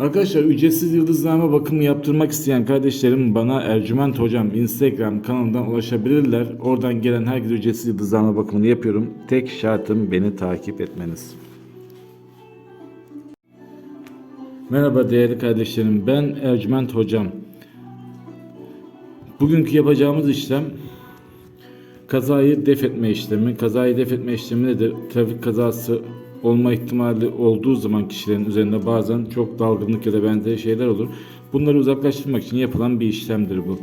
Arkadaşlar ücretsiz yıldızlama bakımı yaptırmak isteyen kardeşlerim bana Ercüment Hocam Instagram kanalından ulaşabilirler. Oradan gelen herkese ücretsiz yıldızlama bakımını yapıyorum. Tek şartım beni takip etmeniz. Merhaba değerli kardeşlerim ben Ercüment Hocam. Bugünkü yapacağımız işlem kazayı def etme işlemi. Kazayı def etme işlemi nedir? Trafik kazası olma ihtimali olduğu zaman kişilerin üzerinde bazen çok dalgınlık ya da benzeri şeyler olur. Bunları uzaklaştırmak için yapılan bir işlemdir bu.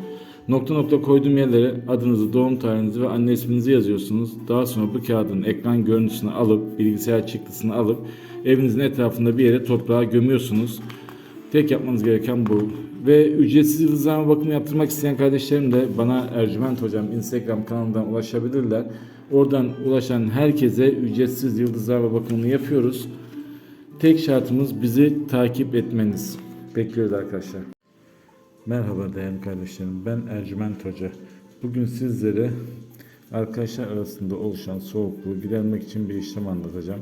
Nokta nokta koyduğum yerlere adınızı, doğum tarihinizi ve anne isminizi yazıyorsunuz. Daha sonra bu kağıdın ekran görüntüsünü alıp, bilgisayar çıktısını alıp evinizin etrafında bir yere toprağa gömüyorsunuz. Tek yapmanız gereken bu. Ve ücretsiz yıldızlama bakımı yaptırmak isteyen kardeşlerim de bana Ercüment Hocam Instagram kanalından ulaşabilirler. Oradan ulaşan herkese ücretsiz yıldızlama bakımını yapıyoruz. Tek şartımız bizi takip etmeniz. Bekliyoruz arkadaşlar. Merhaba değerli kardeşlerim. Ben Ercüment Hoca. Bugün sizlere arkadaşlar arasında oluşan soğukluğu gidermek için bir işlem anlatacağım.